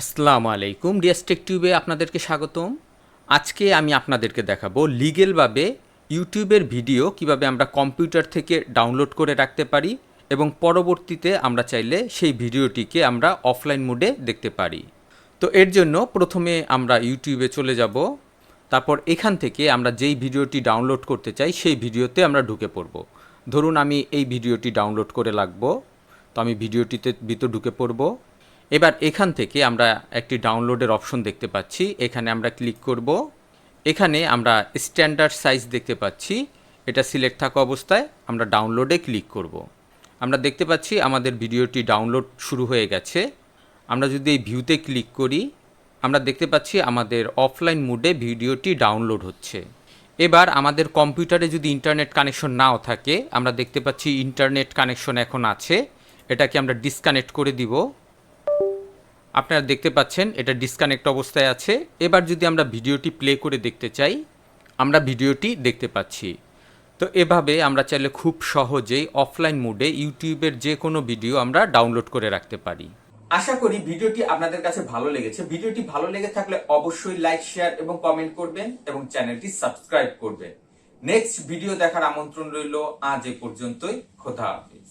আসসালামু আলাইকুম। ডিএসটেক টিউবে আপনাদেরকে স্বাগতম। আজকে আমি আপনাদেরকে দেখাবো লিগেলভাবে ইউটিউবের ভিডিও কীভাবে আমরা কম্পিউটার থেকে ডাউনলোড করে রাখতে পারি এবং পরবর্তীতে আমরা চাইলে সেই ভিডিওটিকে আমরা অফলাইন মোডে দেখতে পারি। তো এর জন্য প্রথমে আমরা ইউটিউবে চলে যাব। তারপর এখান থেকে আমরা যেই ভিডিওটি ডাউনলোড করতে চাই সেই ভিডিওতে আমরা ঢুকে পড়ব। ধরুন আমি এই ভিডিওটি ডাউনলোড করে রাখব তো আমি ভিডিওটিতে ভিতর ঢুকে পড়ব। এবার এখান থেকে আমরা একটি ডাউনলোডের অপশন দেখতে পাচ্ছি। এখানে আমরা ক্লিক করব। এখানে আমরা স্ট্যান্ডার্ড সাইজ দেখতে পাচ্ছি। এটা সিলেক্ট থাকা অবস্থায় আমরা ডাউনলোডে ক্লিক করব। আমরা দেখতে পাচ্ছি আমাদের ভিডিওটি ডাউনলোড শুরু হয়ে গেছে। আমরা যদি এই ভিউতে ক্লিক করি, আমরা দেখতে পাচ্ছি আমাদের অফলাইন মোডে ভিডিওটি ডাউনলোড হচ্ছে। এবার আমাদের কম্পিউটারে যদি ইন্টারনেট কানেকশন নাও থাকে, আমরা দেখতে পাচ্ছি ইন্টারনেট কানেকশন এখন আছে। এটাকে আমরা ডিসকানেক্ট করে দিব। আপনারা দেখতে পাচ্ছেন, এটা ডিসকানেক্ট অবস্থায় আছে। এবার যদি আমরা ভিডিওটি প্লে করে দেখতে চাই, আমরা ভিডিওটি দেখতে পাচ্ছি। তো এভাবে আমরা চাইলে খুব সহজেই অফলাইন মোডে ইউটিউবের যে কোনো ভিডিও আমরা ডাউনলোড করে রাখতে পারি। আশা করি ভিডিওটি আপনাদের কাছে ভালো লেগেছে। ভিডিওটি ভালো লেগে থাকলে অবশ্যই লাইক শেয়ার এবং কমেন্ট করবেন এবং চ্যানেলটি সাবস্ক্রাইব করবেন। নেক্সট ভিডিও দেখার আমন্ত্রণ রইল আজ এ পর্যন্তই। খোদা হাফিজ।